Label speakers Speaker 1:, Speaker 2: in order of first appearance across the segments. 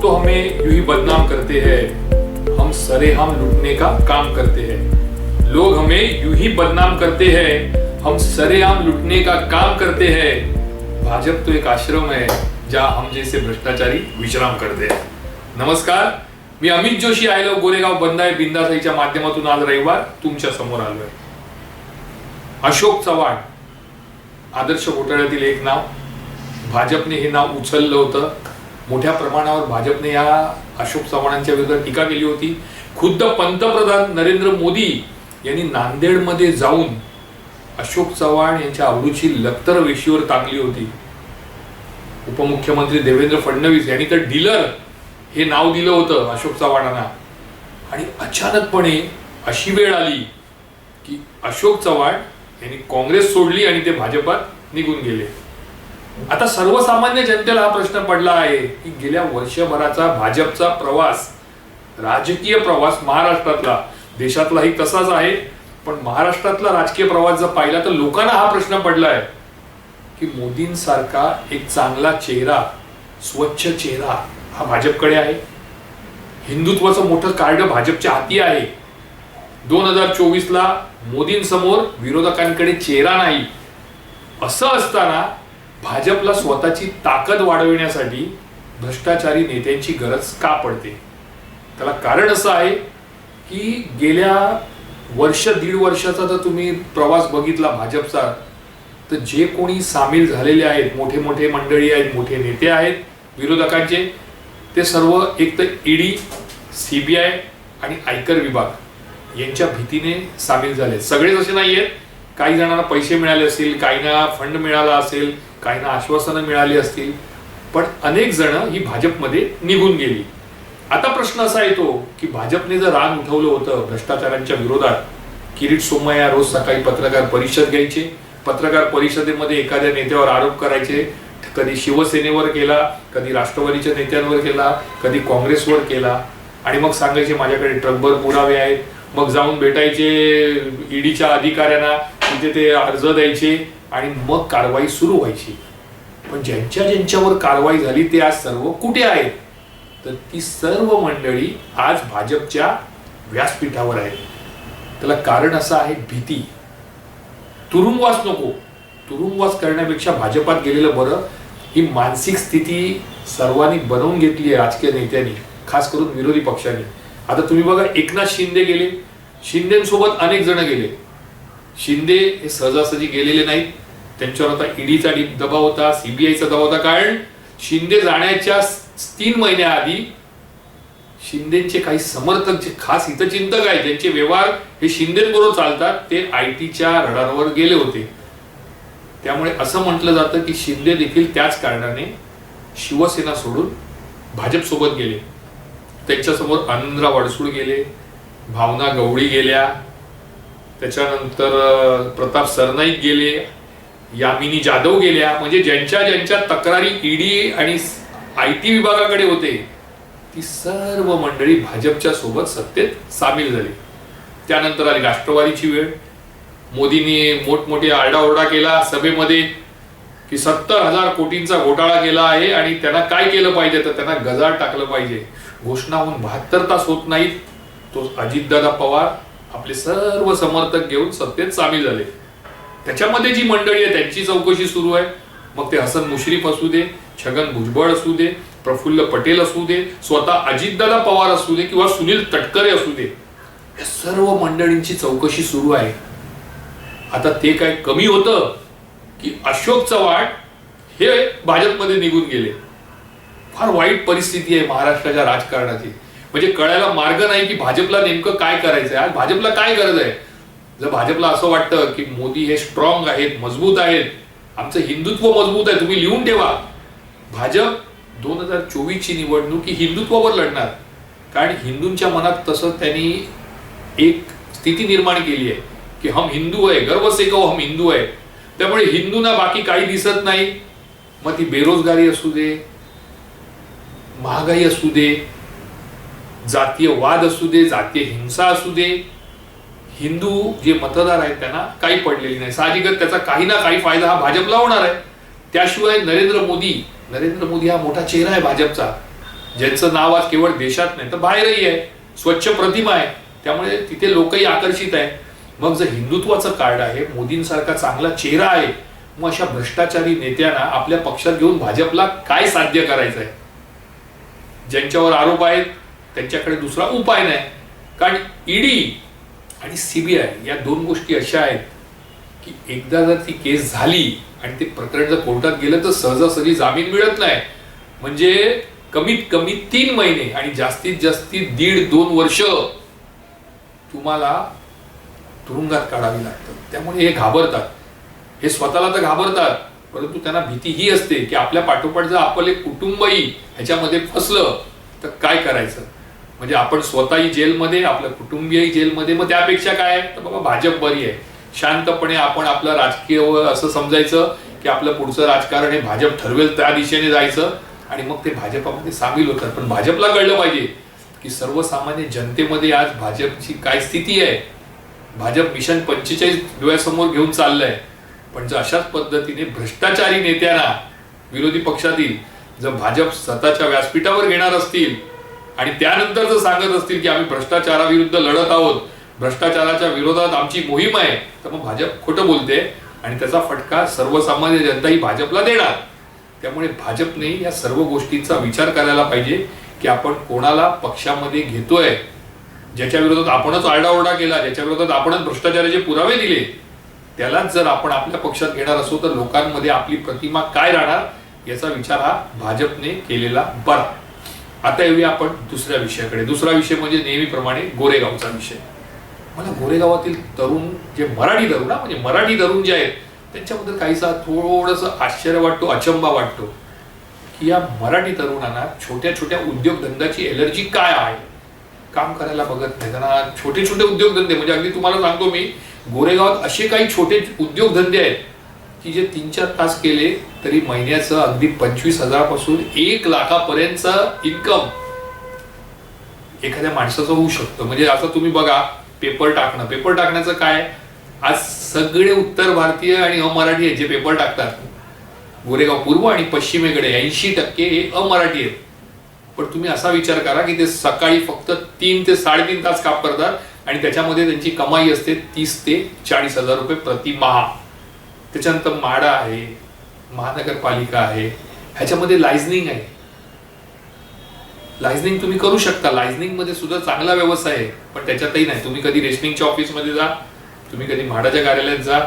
Speaker 1: लोग तो हमें यूं ही बदनाम करते हैं। हम सरेआम लूटने का काम करते हैं। लोग हमें यूं ही बदनाम करते हैं। हम सरेआम लूटने का काम करते हैं। भाजप तो एक आश्रम है जहां हम जैसे भ्रष्टाचारी विश्राम करते हैं। नमस्कार मी अमित जोशी आय लव गोरेगाव बंदाय बिंदासाईच्या माध्यमातून आज रविवार तुमच्यासमोर आलोय। अशोक चव्हाण आदर्श घोटाळ्यातील एक नाव भाजपने हे नाव उचललं होतं मोठ्या प्रमाणावर भाजपने या अशोक चव्हाणांच्या विरोधात टीका केली होती. खुद्द पंतप्रधान नरेंद्र मोदी यांनी नांदेडमध्ये जाऊन अशोक चव्हाण यांच्या आवडीची लक्तर वेशीवर टाकली होती. उपमुख्यमंत्री देवेंद्र फडणवीस यांनी तर डीलर हे नाव दिलं होतं अशोक चव्हाणांना. आणि अचानकपणे अशी वेळ आली की अशोक चव्हाण यांनी काँग्रेस सोडली आणि ते भाजपात निघून गेले. आता सर्वसामान्य जनतेला हा प्रश्न पडला आहे की गेल्या वर्षभराचा भाजपचा प्रवास राजकीय प्रवास महाराष्ट्रातला देशातलाही तसाच आहे. पण महाराष्ट्रातला राजकीय प्रवास जर पाहिला तर लोकांना हा प्रश्न पडला आहे की मोदींसारखा एक चांगला चेहरा स्वच्छ चेहरा हा भाजपकडे आहे. हिंदुत्वाचं मोठं कार्ड भाजपच्या हाती आहे. दोन हजार चोवीसला मोदींसमोर विरोधकांकडे चेहरा नाही. असं असताना भाजपला स्वतःची ताकद वाढविण्यासाठी भ्रष्टाचारी नेत्यांची गरज का पडते? त्याला कारण असं आहे की गेल्या वर्ष दीड वर्षाचा जर तुम्ही प्रवास बघितला भाजपचा तर जे कोणी सामील झालेले आहेत मोठे मोठे मंडळी आहेत मोठे नेते आहेत विरोधकांचे ते सर्व एक तर ईडी सी बी आय आणि आयकर विभाग यांच्या भीतीने सामील झाले सगळेच असे नाही आहेत काही जणांना पैसे मिळाले असतील काहींना फंड मिळाला असेल काहींना आश्वासनं मिळाली असतील पण अनेक जण ही भाजपमध्ये निघून गेली. आता प्रश्न असा येतो की भाजपने जर रान उठवलं होतं भ्रष्टाचारांच्या विरोधात किरीट सोमय्या रोज सकाळी पत्रकार परिषद घ्यायचे पत्रकार परिषदेमध्ये एखाद्या नेत्यावर आरोप करायचे कधी शिवसेनेवर केला कधी राष्ट्रवादीच्या नेत्यांवर केला कधी काँग्रेसवर केला आणि मग सांगायचे माझ्याकडे ट्रकभर पुरावे आहेत मग जाऊन भेटायचे ईडीच्या अधिकाऱ्यांना तिथे ते अर्ज द्यायचे आणि मग कारवाई सुरू व्हायची. पण ज्यांच्या ज्यांच्यावर कारवाई झाली ते आज सर्व कुठे आहेत? तर ती सर्व मंडळी आज भाजपच्या व्यासपीठावर आहेत. त्याला कारण असं आहे भीती. तुरुंगवास नको. तुरुंगवास करण्यापेक्षा भाजपात गेलेलं बरं. ही मानसिक स्थिती सर्वांनी बनवून घेतली आहे राजकीय नेत्यांनी खास करून विरोधी पक्षांनी. आता तुम्ही बघा एकनाथ शिंदे गेले. शिंदेसोबत अनेक जण गेले. शिंदे हे सहजासहजी गेलेले नाहीत. त्यांच्यावर आता ईडीचा दबाव होता सीबीआयचा दबाव होता. कारण शिंदे जाण्याच्या तीन महिन्याआधी शिंदेचे काही समर्थक जे खास हितचिंतक आहेत ज्यांचे व्यवहार हे शिंदेबरोबर चालतात ते आय टीच्या रडारवर गेले होते. त्यामुळे असं म्हटलं जातं की शिंदे देखील त्याच कारणाने शिवसेना सोडून भाजपसोबत गेले. त्यांच्यासमोर आनंदराव अडसूळ गेले भावना गवळी गेल्या. त्याच्यानंतर प्रताप सरनाईक गेले. यामिनी जाधव गेल्या म्हणजे ज्यांच्या ज्यांच्या तक्रारी ईडी आणि आय टी विभागाकडे होते ती सर्व मंडळी भाजपच्या सोबत सत्तेत सामील झाली. त्यानंतर आली राष्ट्रवादीची वेळ. मोदींनी मोठमोठे आरडाओरडा केला सभेमध्ये की सत्तर हजार कोटींचा घोटाळा केला आहे आणि त्यांना काय केलं पाहिजे? तर त्यांना गजाळ टाकलं पाहिजे. घोषणा होऊन बहात्तर तास होत नाहीत. तो अजितदादा पवार आपले सर्व समर्थक घेऊन सत्तेत सामील झाले. त्याच्यामध्ये जी मंडळी आहे त्यांची चौकशी सुरू आहे. मग ते हसन मुश्रीफ असू दे छगन भुजबळ असू दे प्रफुल्ल पटेल असू दे स्वतः अजितदादा पवार असू दे किंवा सुनील तटकरे असू दे या सर्व मंडळींची चौकशी सुरू आहे. आता ते काय कमी होतं की अशोक चव्हाण हे भाजपमध्ये निघून गेले. फार वाईट परिस्थिती आहे महाराष्ट्राच्या राजकारणाची. म्हणजे कळायला मार्ग नाही की भाजपला नेमकं काय करायचंय. आज भाजपला काय गरज आहे? जर भाजपला असं वाटतं की मोदी हे स्ट्रॉंग आहेत मजबूत आहेत आमचं हिंदुत्व मजबूत आहे तुम्ही लिहून ठेवा. भाजप दोन हजार चोवीसची निवडणूक ही हिंदुत्वावर लढणार. कारण हिंदूंच्या मनात तसं त्यांनी एक स्थिती निर्माण केली आहे की हम हिंदू आहे गर्व से कहो हम हिंदू आहे. त्यामुळे हिंदूंना बाकी काही दिसत नाही. मग ती बेरोजगारी असू दे महागाई असू दे जातीय वाद असू दे जातीय हिंसा असू दे हिंदू जे मतदार आहेत त्यांना काही पडलेली नाही. साहजिकच त्याचा काही ना काही फायदा हा भाजपला होणार आहे. त्याशिवाय नरेंद्र मोदी नरेंद्र मोदी हा मोठा चेहरा आहे भाजपचा. ज्यांचं नाव आज केवळ देशात नाही तर बाहेरही आहे. स्वच्छ प्रतिमा आहे. त्यामुळे तिथे लोकही आकर्षित आहे. मग जर हिंदुत्वाचं कार्ड आहे मोदींसारखा चांगला चेहरा आहे मग अशा भ्रष्टाचारी नेत्यांना आपल्या पक्षात घेऊन भाजपला काय साध्य करायचं आहे ज्यांच्यावर आरोप आहेत त्यांच्याकडे दुसरा उपाय नाही. कारण ईडी आणि सीबीआय या दोन गोष्टी अशा आहेत की एकदा जर ती केस झाली आणि ते प्रकरण जर कोर्टात गेलं तर सहजासहजी जामीन मिळत नाही. म्हणजे कमीत कमी तीन महिने आणि जास्तीत जास्ती दीड दोन वर्ष तुम्हाला तुरुंगात काढावी लागतं. त्यामुळे हे घाबरतात. हे स्वतःला तर घाबरतात परंतु त्यांना भीती ही असते की आपल्या पाठोपाठ जर आपले कुटुंबही ह्याच्यामध्ये फसलं तर काय करायचं? म्हणजे आपण स्वतःही जेलमध्ये आपलं कुटुंबीयही जेलमध्ये मग त्यापेक्षा काय आहे? तर बाबा भाजप बरी आहे. शांतपणे आपण आपलं राजकीय व असं समजायचं की आपलं पुढचं राजकारण हे भाजप ठरवेल त्या दिशेने जायचं आणि मग ते भाजपामध्ये सामील होतात. पण भाजपला कळलं पाहिजे की सर्वसामान्य जनतेमध्ये आज भाजपची काय स्थिती आहे? भाजप मिशन पंचेचाळीस डोळ्यासमोर घेऊन चाललंय. पण जर अशाच पद्धतीने भ्रष्टाचारी नेत्यांना विरोधी पक्षातील जर भाजप स्वतःच्या व्यासपीठावर घेणार असतील आणि त्यानंतर जर सांगत असतील की आम्ही भ्रष्टाचाराविरुद्ध लढत आहोत भ्रष्टाचाराच्या विरोधात आमची मोहीम आहे तर मग भाजप खोटं बोलते आणि त्याचा फटका सर्वसामान्य जनता ही भाजपला देणार. त्यामुळे भाजपने या सर्व गोष्टींचा विचार करायला पाहिजे की आपण कोणाला पक्षामध्ये घेतोय ज्याच्या विरोधात आपणच आरडाओरडा केला ज्याच्या विरोधात आपणच भ्रष्टाचाराचे पुरावे दिले त्यालाच जर आपण आपल्या पक्षात घेणार असू तर लोकांमध्ये आपली प्रतिमा काय राहणार याचा विचार हा भाजपने केलेला बरा. आता येऊया आपण दुसऱ्या विषयाकडे. दुसरा विषय म्हणजे नेहमीप्रमाणे गोरेगावचा विषय. मला गोरेगावातील तरुण जे मराठी तरुण हा, म्हणजे मराठी तरुण जे आहेत त्यांच्याबद्दल काहीसा थोडंसं आश्चर्य वाटतो अचंबा वाटतो की या मराठी तरुणांना छोट्या छोट्या उद्योगधंद्याची एलर्जी काय आहे? काम करायला बघत नाही. त्यांना छोटे छोटे उद्योगधंदे म्हणजे अगदी तुम्हाला सांगतो मी गोरेगावात असे काही छोटे उद्योगधंदे आहेत की जे तीन चार तास केले तरी महिन्याचं अगदी पंचवीस हजारापासून एक लाखापर्यंत इन्कम एखाद्या माणसाचं होऊ शकतं. म्हणजे असं तुम्ही बघा पेपर टाकणं. पेपर टाकण्याचं काय? आज सगळे उत्तर भारतीय आणि अमराठी आहेत जे पेपर टाकतात. गोरेगाव पूर्व आणि पश्चिमेकडे ऐंशी टक्के हे अमराठी आहेत. पण तुम्ही असा विचार करा की ते सकाळी फक्त तीन ते साडेतीन तास काम करतात आणि त्याच्यामध्ये त्यांची कमाई असते तीस ते चाळीस हजार रुपये प्रतिमाहा. त्याच्यानंतर माडा आहे महानगरपालिका आहे ह्याच्यामध्ये लायझनिंग आहे. लायझनिंग तुम्ही करू शकता. लायझनिंगमध्ये सुद्धा चांगला व्यवसाय आहे पण त्याच्यातही नाही. तुम्ही कधी रेशनिंगच्या ऑफिसमध्ये जा तुम्ही कधी म्हाडाच्या कार्यालयात जा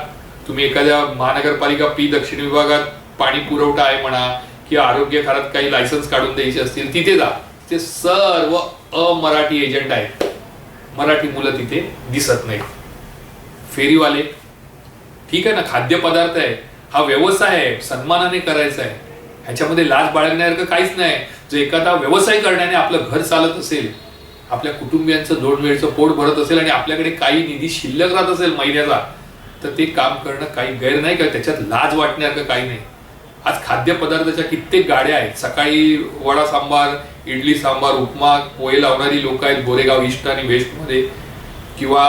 Speaker 1: तुम्ही एखाद्या महानगरपालिका पी दक्षिण विभागात पाणी पुरवठा आहे म्हणा किंवा आरोग्य खात्यात काही लायसन्स काढून द्यायचे असतील तिथे जा. ते सर्व अमराठी एजंट आहेत. मराठी मुलं तिथे दिसत नाहीत. फेरीवाले ठीक आहे ना खाद्यपदार्थ आहे हा व्यवसाय आहे सन्मानाने करायचा आहे. ह्याच्यामध्ये लाज बाळगण्यासारखं काहीच नाही. जर एखादा व्यवसाय करण्याने आपलं घर चालत असेल आपल्या कुटुंबियांचं दोन पोट भरत असेल आणि आपल्याकडे काही निधी शिल्लक राहत असेल महिन्याचा तर ते काम करणं काही गैर नाही का त्याच्यात लाज वाटण्यासारखं काही नाही. आज खाद्यपदार्थाच्या कित्येक गाड्या आहेत. सकाळी वडा सांबार इडली सांबार उपमा पोहे लावणारी लोक आहेत गोरेगाव ईस्ट आणि वेस्टमध्ये. किंवा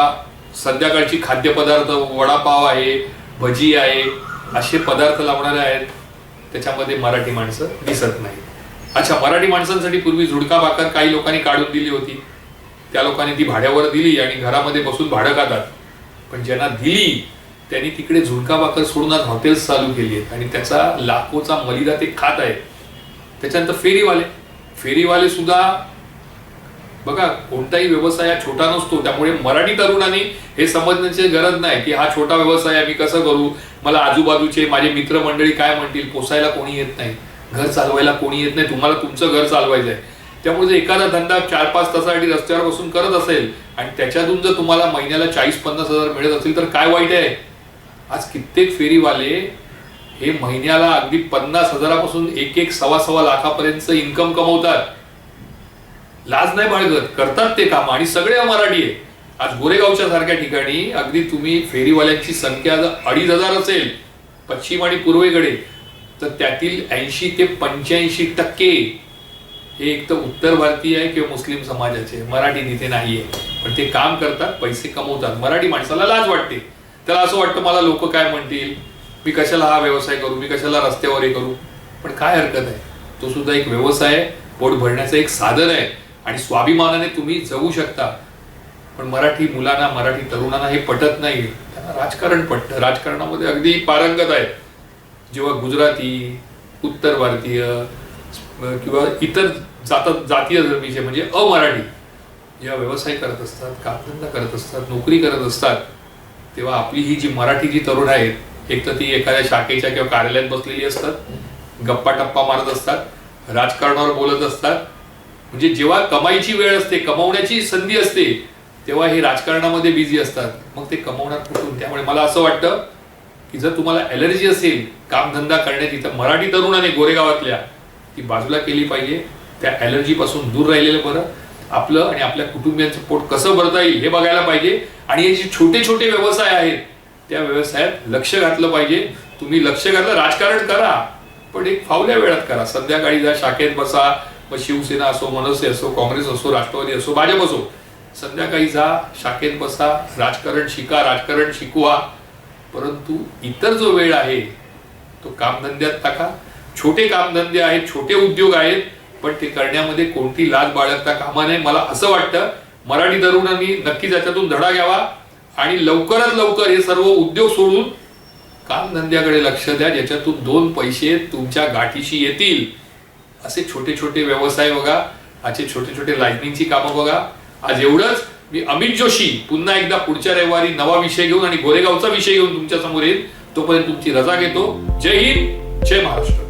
Speaker 1: संध्याकाळची खाद्यपदार्थ वडापाव आहे भजी आहे असे पदार्थ लावणारे आहेत. त्याच्यामध्ये मराठी माणसं दिसत नाही अच्छा मराठी माणसांसाठी पूर्वी झुडका भाकर काही लोकांनी काढून दिली होती. त्या लोकांनी ती भाड्यावर दिली आणि घरामध्ये बसून भाडं खातात. पण ज्यांना दिली त्यांनी तिकडे झुडका भाकर सोडून आज हॉटेल्स चालू केली आहेत आणि त्याचा लाखोचा मलिदा ते खात आहेत. त्याच्यानंतर फेरीवाले. फेरीवाले सुद्धा बघा कोणताही व्यवसाय हा छोटा नसतो. त्यामुळे मराठी तरुणांनी हे समजण्याची गरज नाही की हा छोटा व्यवसाय आहे मी कसं करू? मला आजूबाजूचे माझे मित्रमंडळी काय म्हणतील? पोसायला कोणी येत नाही. घर चालवायला कोणी येत नाही. तुम्हाला तुमचं घर चालवायचं आहे. त्यामुळे जर एखादा धंदा चार पाच तासासाठी रस्त्यावर बसून करत असेल आणि त्याच्यातून जर तुम्हाला महिन्याला चाळीस पन्नास हजार मिळत असेल तर काय वाईट आहे? आज कित्येक फेरीवाले हे महिन्याला अगदी पन्नास हजारापासून एक एक सव्वा सव्वा लाखापर्यंत इन्कम कमवतात. लाज नाही बाळगत. करतात ते काम आणि सगळे मराठी आहे आज गोरेगावच्या सारख्या ठिकाणी अगदी तुम्ही फेरीवाल्यांची संख्या जर अडीच हजार असेल पश्चिम आणि पूर्वेकडे तर त्यातील ऐंशी ते पंच्याऐंशी टक्के हे एक तर उत्तर भारतीय आहे किंवा मुस्लिम समाजाचे मराठी तिथे नाहीये. पण ते काम करतात पैसे कमवतात. मराठी माणसाला लाज वाटते. त्याला असं वाटतं मला लोक काय म्हणतील? मी कशाला हा व्यवसाय करू? मी कशाला रस्त्यावर हे करू? पण काय हरकत आहे? तो सुद्धा एक व्यवसाय आहे. पोट भरण्याचं एक साधन आहे. आणि स्वाभिमानाने तुम्ही जगू शकता. पण मराठी मुलांना मराठी तरुणांना हे पटत नाही. त्यांना राजकारण पटतं राजकारणामध्ये अगदी पारंगत आहे. जेव्हा गुजराती उत्तर भारतीय किंवा इतर जात जातीय धर्मीचे म्हणजे अमराठी जेव्हा व्यवसाय करत असतात कामधंदा करत असतात नोकरी करत असतात तेव्हा आपली ही जी मराठी जी तरुण आहेत एक तर ती एखाद्या शाखेच्या किंवा कार्यालयात बसलेली असतात गप्पा टप्पा मारत असतात राजकारणावर बोलत असतात म्हणजे जेव्हा कमाईची वेळ असते कमवण्याची संधी असते तेव्हा हे राजकारणामध्ये बिझी असतात. मग ते कमवणार कुठून? त्यामुळे मला असं वाटतं की जर तुम्हाला ॲलर्जी असेल कामधंदा करण्याची तर मराठी तरुणाने गोरेगावातल्या ती बाजूला केली पाहिजे. त्या ॲलर्जीपासून दूर राहिलेलं बरं. आपलं आणि आपल्या कुटुंबियांचं पोट कसं भरता येईल हे बघायला पाहिजे. आणि हे जे छोटे छोटे व्यवसाय आहेत त्या व्यवसायात लक्ष घातलं पाहिजे. तुम्ही लक्ष घातलं राजकारण करा. पण एक फावल्या वेळात करा. संध्याकाळी जा शाखेत बसा. मग शिवसेना असो मनसे असो काँग्रेस असो राष्ट्रवादी असो भाजप असो संध्याकाळी जा शाखेत बसा राजकारण शिका राजकारण शिकवा. परंतु इतर जो वेळ आहे तो कामधंद्यात टाका. छोटे कामधंदे आहेत छोटे उद्योग आहेत पण ते करण्यामध्ये कोणती लाज बाळगता कामा नये. मला असं वाटतं मराठी तरुणांनी नक्कीच याच्यातून धडा घ्यावा आणि लवकरात लवकर हे सर्व उद्योग सोडून कामधंद्याकडे लक्ष द्या ज्याच्यातून दोन पैसे तुमच्या गाठीशी येतील. असे छोटे छोटे व्यवसाय बघा असे छोटे छोटे लाइटनिंगची कामं बघा. आज एवढंच मी अमित जोशी पुन्हा एकदा पुढच्या रविवारी नवा विषय घेऊन आणि गोरेगावचा विषय घेऊन तुमच्यासमोर येईल. तोपर्यंत तुमची रजा घेतो. जय हिंद जय महाराष्ट्र.